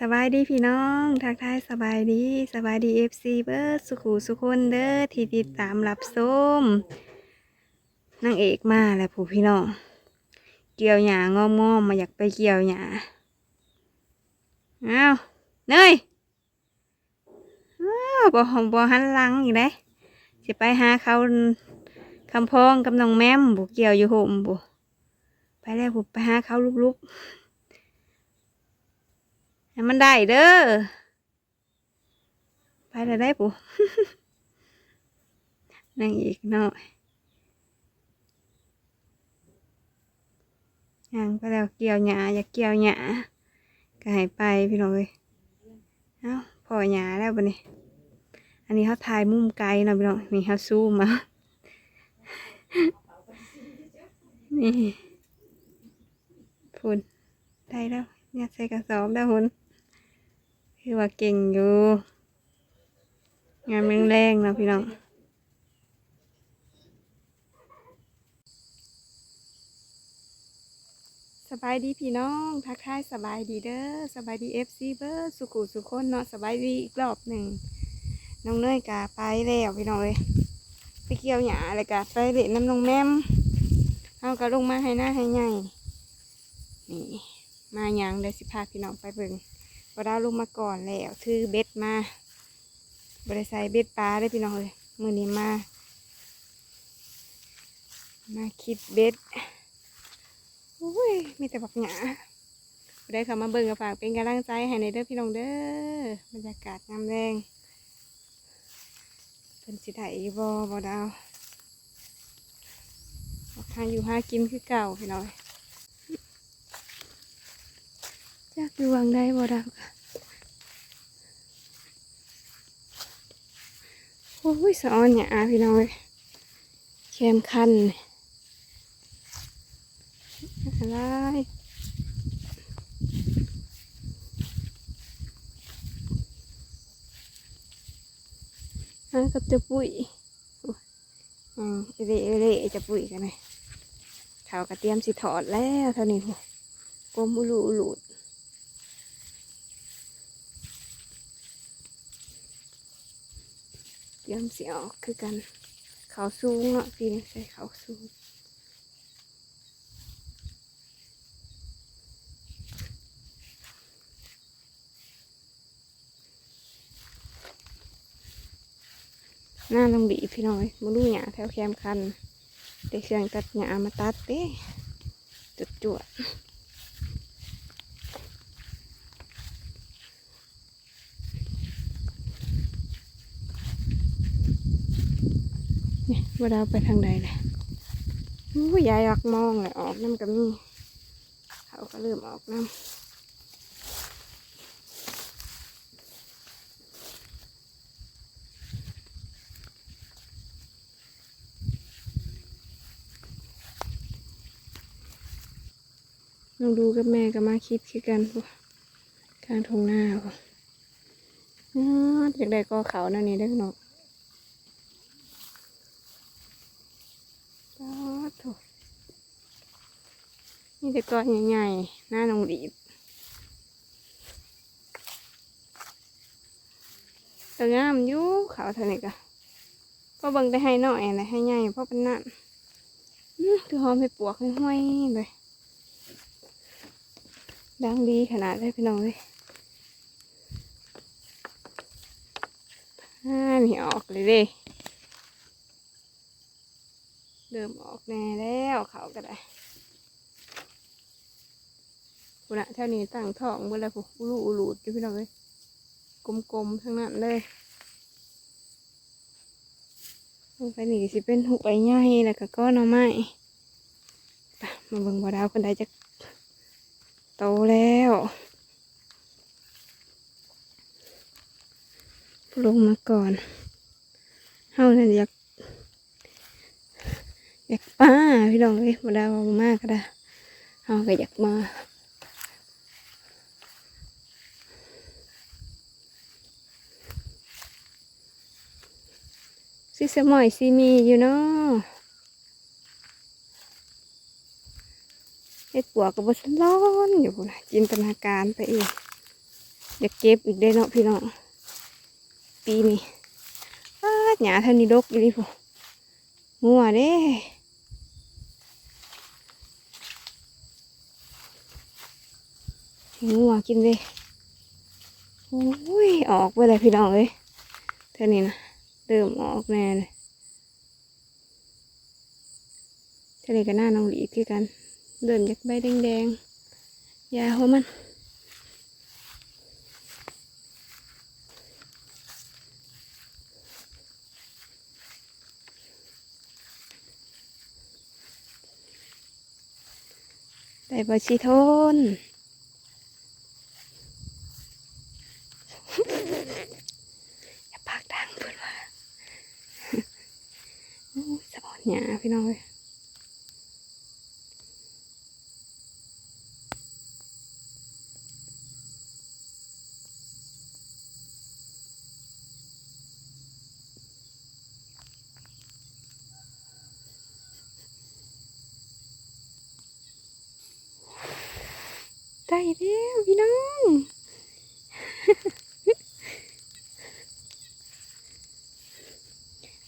สบายดีพี่น้องทักทายสบายดีสบายดีเอฟซีเบิร์ดสุขูสุคนเด้อที่ติดตามรับส้มนางเอกมาแล้วผู้พี่น้อง เกี่ยวหยางอมอมมาอยากไปเกี่ยวหยาอ้าวเนยอ้าวบ่หอมบ่หันหลังอีกเด้สิไปหาเขาคำพองกับน้องแม่มบุเกี่ยวอยู่ห่มบุไปแล้วบุไปหาเขาลุกๆ ให้มันได้เด้อ ไปได้ได้ปุ๊นั่งอีกหน่อยยังไปแล้วเกี่ยวหญ้าอยากเกี่ยวหญ้าก็ให้ไปพี่น้องเอ้ยเอ้าพอหญ้าแล้วบัดนี้อันนี้เขาถ่ายมุมไกลเนาะพี่น้องนี่เขาซูมมา นี่พุ่นได้แล้วเนี่ยใส่กระสอบแล้วหุ่น คือว่าเก่งอยู่ งานแรงๆนะพี่น้องสบายดีพี่น้องทักทายสบายดีเด้อสบายดีเอฟซีเบอร์สุขุสุขคนเนาะสบายดีอีกรอบหนึ่งน้องเนยกาไปแล้วพี่น้องเอ้ยไปเกี่ยวหญ้าอะไรกาไปเล่นน้ำน้องแม่มเอากระลงมาให้หน้าให้ใหญ่นี่มาหยังเดี๋ยวสิพาพี่น้องไปเบิ่ง พอดาวลงมาก่อนแล้วถือเบ็ดมาบริใส่เบ็ดปลาได้พี่น้องเลยมือนี้มา มาคิดเบ็ดโอ้ยมีแต่บักหยาบได้เข้ามาเบิ่งกับฝากเป็นกำลังใจให้ในเด้อพี่น้องเด้อบรรยากาศงามแรงเป็นสิไถบ่บ่ดาวบักหาอยู่ห้ากินคือเก่าพี่น้องเอ้ย จักอยู่วังได้บ่ดาวค่ะโอ้ยสะออนเนี่ยอาพี่น้องเอ้ยเข้มคันอะไรอันกับจะปุ๋ยอืมเอเร่เอเรจะปุ๋ยกันเลยเขากระเตรียมสิถอดแล้วเท่านี้กลมอุลูอุลูด เต รียมเสียออกคือกัน เขาสูงเนาะพี่นี่ใส่เขาสูงหน้าต้องบีพี่น้อยมาดูหยาแถวแคมคันเด็กเครื่องตัดหยามาตัดเด้จุดจวดนี่ ว่าเราไปทางใดเลยอู้ยายอยากมองเลยออกน้ำกับนี่เขาก็เริ่มออกน้ำน้องดูกับแม่ก็มาคิดคือกันพวกกลางทงหน้าวกอ้าวอยากได้ก็เขานั่นนี่ได้อเนาะป๊าดโถนี่ แต่ก้อนใหญ่ๆหน้านงดีบแต่งามอยู่เขาเท่านี้ก็ก็เบิ่งได้ให้น่อยนะให้ใหญ่เพราะเป็นนั่นคือหอมให้ปวกให้ห้อยเลยดังดีขนาดได้พี่น้องเลยอ่านี่ออกเลยเด้เริ่มออกแน่แล้วเขาก็ไดุ้ณอะเท่านี้ตั้งท้องเมื่อไรผมอุลูอุลูดอยู่พี่น้องเลยกลมๆทั้งนั้นเลยลงไปนี่สิเป็นหุบใบใหญ่แล้วก็ก้อนเอาไม้ไปมาเบิ่งบ่ดาวคนใดจะโตแล้วลงมาก่อนเฮาเนี่ยอยากอยากป้าพี่น้องเอ้ยมาดาวมากก็ได้เฮาก็อยากมา ซิสมอยซีมีอยู่เนาะเฮ็ดปัวกับบสร้อนอยู่นะจินตนาการไปเองอยากเก็บอีกได้เนาะพี่น้องปีนี้อ้าหยาเท่านี้ดกอยู่ดิพวงัวเด้งัวกินเลยโอ้ยออกไปเลยพี่น้องเอ้ยเท่านี้นะ เริ่มออกแน่เลยเท่านี้ก็หน้าน้องหลีคือกันเดินจากใบแดงๆ ยาหัวมันได้บอชิทน อย่าปากดังเพื่อนว่า โอ้ยสะอ่อน หยาพี่น้องเลยได้แล้วพี่น้อง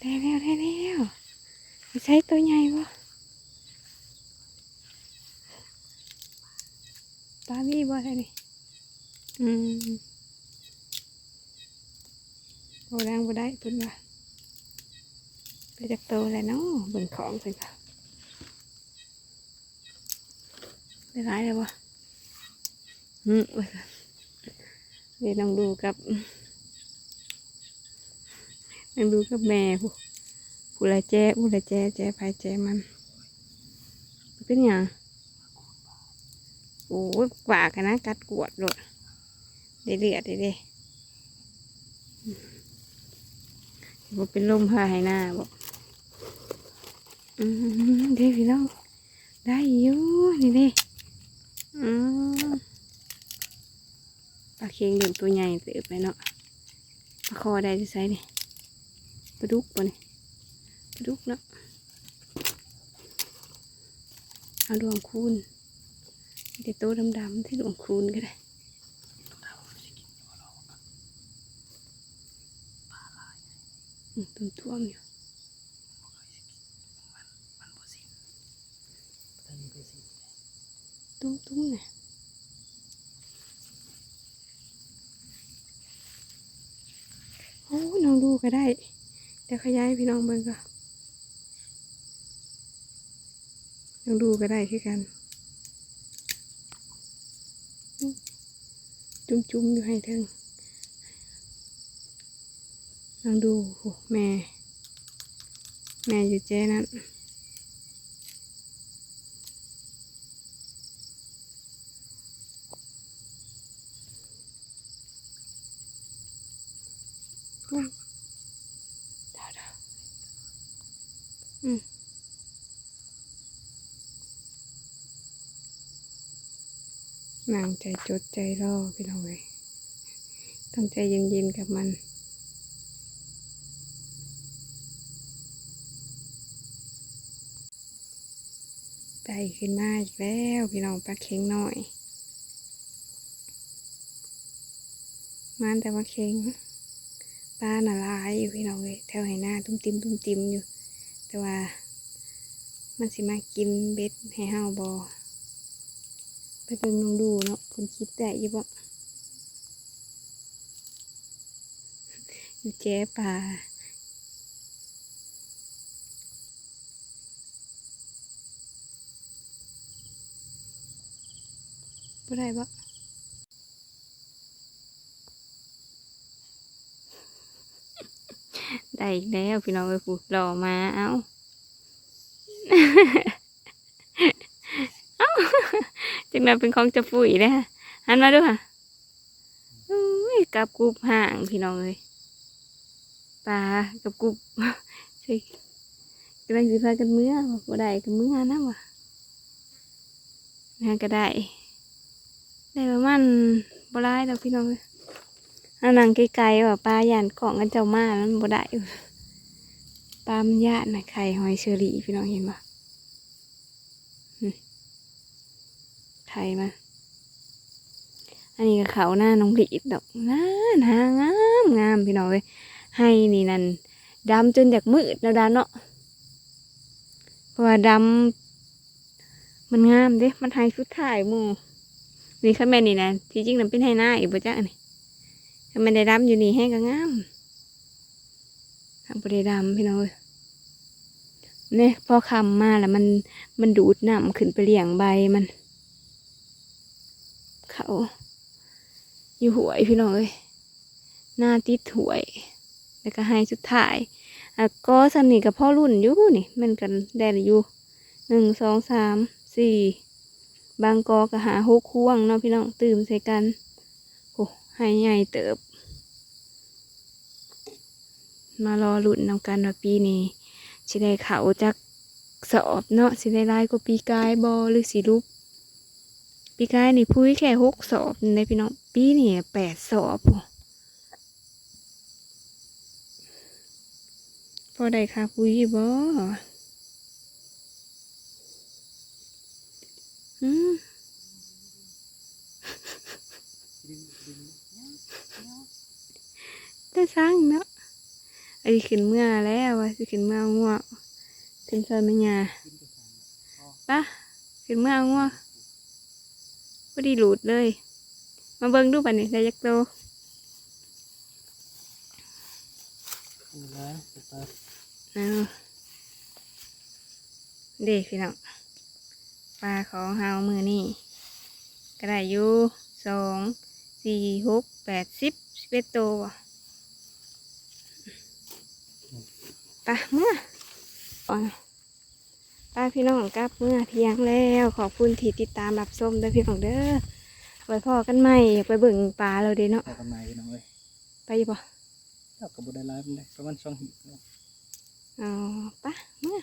ได้แล้วได้แล้ว ไปใช้ตัวใหญ่ปะปลามีบ่ได้นี่อืมโบแรงบ่ได้เพิ่นว่าไปจาก องเพิ่นค่ะได้หลาแล้วบ่อืมว่าซั่นเดี๋ยวลองดูกับลองดูกับแม่ผู้ผู้ละแจ้แจแจภายแจมัน เป็นหยังโอ้ยกว่ากันนะ กัดกวดโลดเดือดเดือดเด้บอกเป็นลมพาให้หน้าบอกอืมเด้พี่น้องได้อยู่นี่เด้ปลาเค็งเดือตัวใหญ่เติบไปเนาะปลาคอได้ที่ไซนี่ปลาดุกปะนี่ ลาดุกเนาะเอาดวงคูณเด็กโตดำๆที่ดวงคูณก็ได้ตุ้มท่วมอยู่ตุ้มตุ้มเนี่ยโอ้น้องดูก็ได้ เดี๋ยวขยายพี่น้องเบิ่งก่อน น้องดูก็ได้คือกัน จุ้มๆอยู่ให้เทิงลองดูโอ้แม่ แม่อยู่เจ้นั้นอืมเดี๋ยวเดี๋ยวอืม นางใจจดใจรอพี่น้องเลยต้องใจเย็นๆกับมัน ไต่ขึ้นมาอีกแล้วพี่น้องปลาเค็งหน่อย มันแต่ว่าเค็งปลาหนาลายอยู่พี่น้องเลยแถวไหหน้าตุ้มติมตุ้มติมอยู่ แต่ว่า มันสิมากินเบ็ดให้เฮาบอ ไปเบิ่งลองดูเนาะคุณคิดได้ยี่บ่อยู่แจ้ปลาบ่ได้บ่ได้อีกแล้วพี่น้องเอ้ยผูรอมาเอ้า เอ้า นั้นเป็นของจะปุ๋ยนะหันมาดูค่ะอุ้ยกับกรุบห่างพี่น้องเอ้ยปลากับกรุบใช่กำลังสิพากันเมื่อบ่ได้กันเมื่อนะวะนะก็ได้ได้ประมาณบ่ได้ดอกพี่น้องเอ้ยอันนั้นไกลๆว่าปลาหย่านกล่องกันเจ้ามาแล้วมันบ่ได้อยู่ปลามันยานนะไข่หอยเชอรี่พี่น้องเห็นปะ ไข่มา อันนี้ก็เขาหน้าน้องหลีดดอกงามหางามงามพี่น้องเอ้ยให้นี่นั่นดำจนจากมืดแล้วดาเนาะเพราะว่าดำมันงามเด้ มันให้สุดท้ายมูนี่ข้าแม่นี่นะที่จริงมันเป็นให้หน้าอีกบ่จ้ะนี่ถ้ามันได้ดำอยู่นี่ให้ก็งามทำบ่ได้ดำพี่น้องเอ้ยเนี่ยพอคำมาแล้วมันมันดูดน้ำขึ้นไปเลี้ยงใบมัน เขา อยู่หวยพี่น้องเอ้ยหน้าติดหวย แล้วก็ให้สุดท้ายอะก็สำนีกับพ่อรุ่นอยู่นี่มันกันได้อยู่หนึ่งสองสามสี่บางกอก็หาหกควงเนาะพี่น้องตื่มใส่กันโอ้ให้ใหญ่เติบ มารอรุ่นนำกันว่าปีนี้สิได้เขาจากสอบเนาะสิได้ไล่ก็ปีกายบอหรือสิรูป ปีกายนี่พุ้ยแค่หกสอบในพี่น้องปีนี่แปดสอบโอ้พอได้ค่ะพุ้ยบ่อืมได้สร้างเนาะไอ้ขึ้นเมื่อแล้วว่าสิขึ้นเมื่อเอางัวขึ้นซอยแม่ยาปะขึ้นเมื่อเอางั วพอดีหลุดเลย มาเบิ่งดูบัดนี้ได้ยักโตนี่นะจะไปเอาเด็กพี่น้องปลาของเฮามือนี่ก็ได้อยู่สองสี่หกแปดสิบสิบเอ็ดโตวะไปะเมื่อก่อน ป้าพี่น้องกลับเมื่อเที่ยงแล้วขอบคุณที่ติดตามรับชมเด้อพี่น้องเด้อไว้พอกันใหม่อยากไปเบิ่งปลาเราเด้เนาะเอากันใหม่พี่น้องเอ้ยไปอยู่ปะเจ้ากับบุได้ไลฟ์มันได้ประมาณสองหีบเนาะเอาปะเมื่อ